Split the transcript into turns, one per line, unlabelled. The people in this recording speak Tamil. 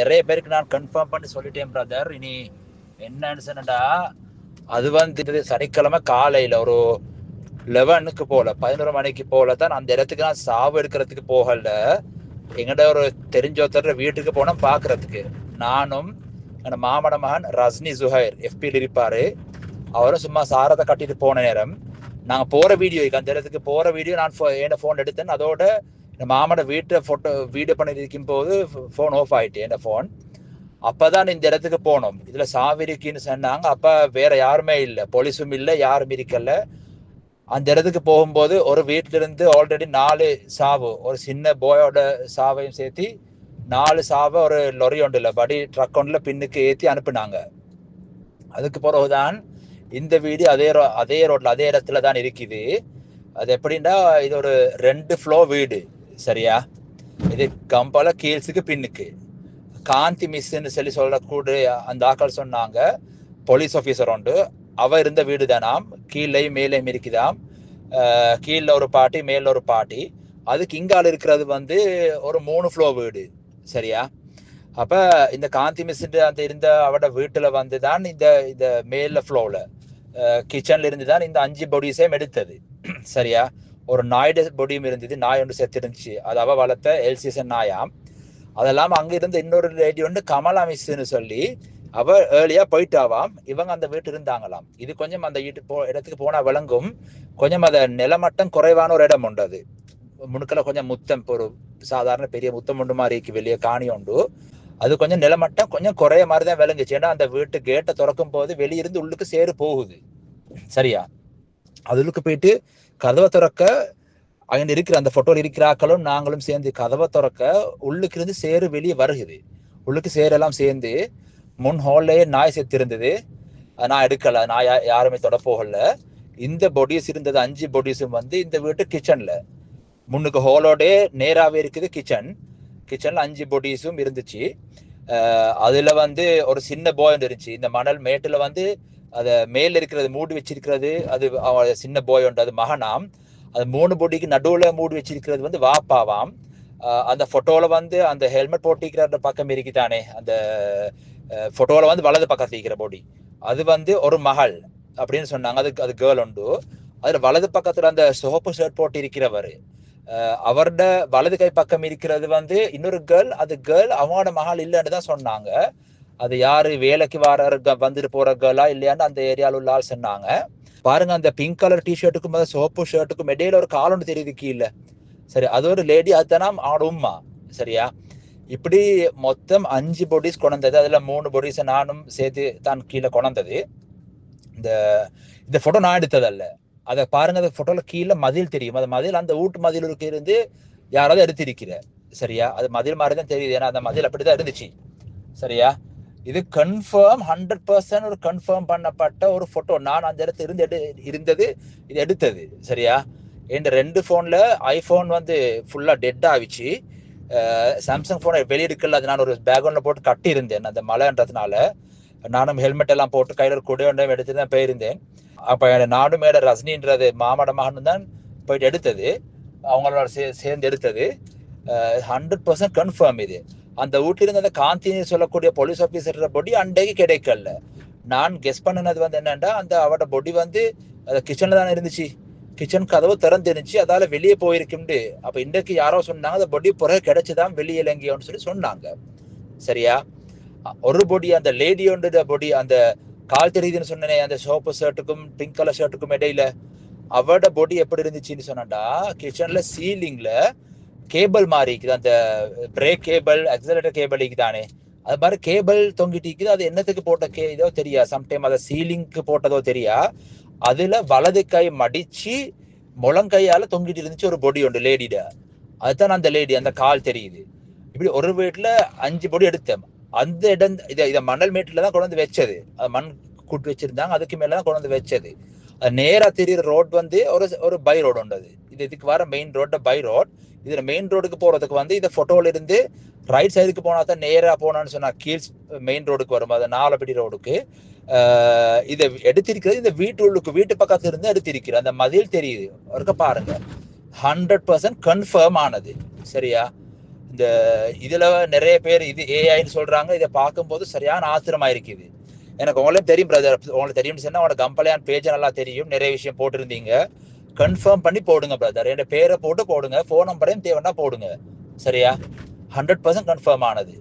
நிறைய பேருக்கு நான் கன்ஃபார்ம் பண்ணி சொல்லிட்டேன் பிரதர் இனி என்னன்னு சொன்னடா அது வந்து சனிக்கிழமை காலையில ஒரு லெவனுக்கு போல பதினோரு மணிக்கு போல தான் அந்த இடத்துக்கு நான் சாவு எடுக்கிறதுக்கு போகல. எங்கிட்ட ஒரு தெரிஞ்ச ஒருத்தர் வீட்டுக்கு போனோம் பாக்குறதுக்கு. நானும் என் மாமன மகன் ரஜினி சுஹைர் எஃபியில் இருப்பாரு. அவரும் சும்மா சாரத்தை கட்டிட்டு போன நேரம். நாங்க போற வீடியோ அந்த இடத்துக்கு போற வீடியோ நான் என் போன் எடுத்தேன். அதோட என் மாமன வீட்டை ஃபோட்டோ வீடியோ பண்ணி இருக்கும் போது ஃபோன் ஆஃப் ஆயிட்டு என் ஃபோன் அப்பதான் இந்த இடத்துக்கு போனோம். இதுல சாவி இருக்குன்னு சொன்னாங்க. அப்ப வேற யாருமே இல்லை. போலீஸும் இல்லை யாரும் இருக்கல. அந்த இடத்துக்கு போகும்போது ஒரு வீட்டுல இருந்து ஆல்ரெடி நாலு சாவு ஒரு சின்ன போயோட சாவையும் சேர்த்து நாலு சாவை ஒரு லொரி ஒன்றுல படி ட்ரக் ஒன்றுல பின்னுக்கு ஏற்றி அனுப்புனாங்க. அதுக்கு பிறகுதான் இந்த வீடு அதே ரோ அதே ரோட்ல அதே இடத்துல தான் இருக்குது. அது எப்படின்னா இது ஒரு ரெண்டு ஃப்ளோ வீடு. சரியா? இது கம்பல கீழ்ஸுக்கு பின்னுக்கு. காந்தி மிஸ்ன்னு சொல்லி சொல்லக்கூடிய அந்த ஆக்கள் சொன்னாங்க. போலீஸ் ஆஃபீஸர் உண்டு. அவ இருந்த வீடு தானாம். கீழே மேலே இருக்குதாம் கீழே ஒரு பாட்டி மேல ஒரு பாட்டி. அதுக்கு இங்கால இருக்கிறது வந்து ஒரு மூணு ஃப்ளோ வீடு. சரியா? அப்ப இந்த காந்தி மிஸ்ன்ற அந்த இருந்த அவட வீட்டுல வந்து தான் இந்த இந்த மேல ஃப்ளோவில் கிச்சன்ல இருந்து தான் இந்த அஞ்சு பொடிஸையும் எடுத்தது. சரியா? ஒரு நாயுடு பொடியும் இருந்தது நாய் ஒன்று செத்து இருந்துச்சு அது அவ வளர்த்த எல்சிஎஸ்என் நாயாம் அதெல்லாம் அங்க இருந்த இன்னொரு லேடி ஒன்று கமலா மிஸ்ன்னு சொல்லி அவ ஏர்லியா போயிட்டாவாம். இவங்க அந்த வீட்டு இருந்தாங்களாம். இது கொஞ்சம் அந்த வீட்டு போ இடத்துக்கு போனா விளங்கும். கொஞ்சம் அந்த நிலமட்டம் குறைவான ஒரு இடம் உண்டு அது. முணுக்கில் கொஞ்சம் முத்தம் ஒரு சாதாரண பெரிய முத்தம் உண்டு மாதிரி வெளியே காணி உண்டு. அது கொஞ்சம் நிலமட்டம் கொஞ்சம் குறைய மாதிரி தான் விளங்குச்சு. ஏன்னா அந்த வீட்டு கேட்டை திறக்கும் போது வெளியிருந்து உள்ளுக்கு சேரு போகுது. சரியா? அதுக்கு போயிட்டு கதவை திறக்க அங்கே இருக்கிற அந்த ஃபோட்டோவில் இருக்கிறாக்களும் நாங்களும் சேர்ந்து கதவை திறக்க உள்ளுக்கு இருந்து சேரு வெளியே வருகுது. உள்ளுக்கு சேரெல்லாம் சேர்ந்து முன் ஹால்லேயே நாய் சேர்த்து இருந்தது. நான் எடுக்கல. நான் யாருமே தொட போகல. இந்த பொடிஸ் இருந்தது. அஞ்சு பொடிஸும் வந்து இந்த வீட்டு கிச்சன்ல முன்னுக்கு ஹோலோடே நேராகவே இருக்குது கிச்சன் கிச்சன்ல அஞ்சு பொடிஸும் இருந்துச்சு. அதுல வந்து ஒரு சின்ன போய் இருந்துச்சு. இந்த மணல் மேட்டுல வந்து அதை மேல இருக்கிறது மூடி வச்சிருக்கிறது. அது சின்ன போய் உண்டு அது மகனாம். அது மூணு பொடிக்கு நடுவில் மூடி வச்சிருக்கிறது வந்து வாப்பாவாம். அந்த ஃபோட்டோவில் வந்து அந்த ஹெல்மெட் போட்டிக்கிற பக்கம் இருக்குதானே? அந்த ஃபோட்டோவில் வந்து வலது பக்கத்தில் இருக்கிற பொடி. அது வந்து ஒரு மகள் அப்படின்னு சொன்னாங்க. அதுக்கு அது கேர்ள் உண்டு. அதில் வலது பக்கத்தில் அந்த சிவப்பு ஷர்ட் போட்டு இருக்கிறவர் அவரோட வலது கை பக்கம் இருக்கிறது வந்து இன்னொரு கேர்ள் அது கேர்ள் அவனோட மகள் இல்லைன்னு தான் சொன்னாங்க. அது யாரு? வேலைக்கு வர வந்துட்டு போற கேர்ளா இல்லையான்னு அந்த ஏரியாவில் உள்ள ஆள் சொன்னாங்க. பாருங்க அந்த பிங்க் கலர் டிஷர்ட்டுக்கும் சோப்பு ஷர்ட்டுக்கும் இடையில ஒரு காலொன்று தெரியுது கீழே. சரி அது ஒரு லேடி அதுதானா அவனோட உம்மா சரியா? இப்படி மொத்தம் அஞ்சு பொடிஸ் கொண்டது அதில் மூணு பொடிஸை நானும் சேர்த்து தான் கீழே கொண்டது இந்த இந்த ஃபோட்டோ நான் எடுத்ததல்ல. அதை பாருங்க அந்த ஃபோட்டோவில் கீழே மதில் தெரியும். அந்த மதில் அந்த வீட்டு மதிலுக்கு இருந்து யாராவது எடுத்திருக்கிற சரியா? அது மதில் மாதிரி தான் தெரியுது. ஏன்னா அந்த மதில் அப்படிதான் இருந்துச்சு. சரியா? இது கன்ஃபார்ம் ஹண்ட்ரட் பர்சன்ட் ஒரு கன்ஃபார்ம் பண்ணப்பட்ட ஒரு ஃபோட்டோ நான் அந்த இடத்துல இருந்து எடு இருந்தது இது எடுத்தது. சரியா? என் ரெண்டு ஃபோனில் ஐஃபோன் வந்து ஃபுல்லாக டெட் ஆகிச்சு. சாம்சங் ஃபோனை வெளியெடுக்கல அது நான் ஒரு பேக்ரவுண்டில் போட்டு கட்டியிருந்தேன். அந்த மழைன்றதுனால நானும் ஹெல்மெட் எல்லாம் போட்டு கையில் ஒரு குடையொண்டையும் எடுத்து தான் போயிருந்தேன். அப்போ நாடு மேட ரஜினின்றது மாமட மகன் தான் போயிட்டு எடுத்தது. அவங்களோட சே சேர்ந்து எடுத்தது. ஹண்ட்ரட் பர்சன்ட் கன்ஃபார்ம் இது. அந்த வீட்டிலிருந்து அந்த காந்தினி சொல்லக்கூடிய போலீஸ் ஆஃபீஸர் பொடி அண்டைக்கு கிடைக்கல. நான் கெஸ் பண்ணினது வந்து என்னென்னா அந்த அவட பொடி வந்து கிச்சன்ல தானே இருந்துச்சு. கிச்சன் கதவு திறந்து இருந்துச்சு அதால வெளியே போயிருக்கும்னு அப்போ இன்றைக்கு யாரோ சொன்னாங்க அந்த பொடி பிறகு கிடைச்சிதான் வெளியே இலங்கையோன்னு சொல்லி சொன்னாங்க. சரியா? ஒரு பொடி அந்த லேடியோன்ற பொடி அந்த கால் தெரியுதுன்னு சொன்னேன் அந்த சோப்பு ஷர்ட்டுக்கும் பிங்க் கலர் ஷர்ட்டுக்கும் இடையில. அவட பொடி எப்படி இருந்துச்சுன்னு சொன்னாண்டா கிச்சன்ல சீலிங்ல கேபிள் மாதிரி இருக்குது. அந்த பிரேக் கேபிள் அக்சலேட்டர் கேபிள் இருக்குதானே. அது மாதிரி கேபிள் தொங்கிட்டு இருக்குது. அது என்னத்துக்கு போட்ட கே இதோ தெரியா சம்டைம் அதை சீலிங்க்கு போட்டதோ தெரியா. அதுல வலது கை மடிச்சு முழங்கையால தொங்கிட்டு இருந்துச்சு ஒரு பொடி உண்டு லேடிட அதுதான் அந்த லேடி அந்த கால் தெரியுது. இப்படி ஒரு வீட்டுல அஞ்சு பொடி எடுத்தேன். அந்த இடம் இதை இதை மணல் மேட்டில் தான் கொண்டு வந்து வச்சது. அது மண் கூட்டு வச்சிருந்தாங்க அதுக்கு மேலே தான் கொண்டு வந்து வச்சது. அது நேராக தெரியுற ரோட் வந்து ஒரு ஒரு பை ரோடு உண்டு அது இது இதுக்கு வர மெயின் ரோட்டை பை ரோட் இதில் மெயின் ரோடுக்கு போகிறதுக்கு வந்து இந்த ஃபோட்டோவில் இருந்து ரைட் சைடுக்கு போனால் தான் நேராக போனான்னு சொன்னால் கீழ்ஸ் மெயின் ரோடுக்கு வரும். அது நாலப்படி ரோடுக்கு இதை எடுத்திருக்கிறது இந்த வீட்டு உள்ளுக்கு வீட்டு பக்கத்துல இருந்து எடுத்திருக்கிறது. அந்த மதில் தெரியுது. ஒருக்க பாருங்க. ஹண்ட்ரட் பர்சன்ட் கன்ஃபர்ம் ஆனது. சரியா? இந்த இதுல நிறைய பேர் இது ஏஐன்னு சொல்றாங்க. இதை பார்க்கும்போது சரியான ஆத்திரமா இருக்குது எனக்கு உங்களையும் தெரியும் பிரதர் உங்களுக்கு தெரியும்னு சொன்னா உங்களோட கம்பளையான் பேஜ் நல்லா தெரியும். நிறைய விஷயம் போட்டிருந்தீங்க. கன்ஃபார்ம் பண்ணி போடுங்க பிரதர் என் பேரை போட்டு போடுங்க. ஃபோன் நம்பரையும் தேவைன்னா போடுங்க. சரியா? ஹண்ட்ரட் பர்சன்ட் கன்ஃபார்ம் ஆனது.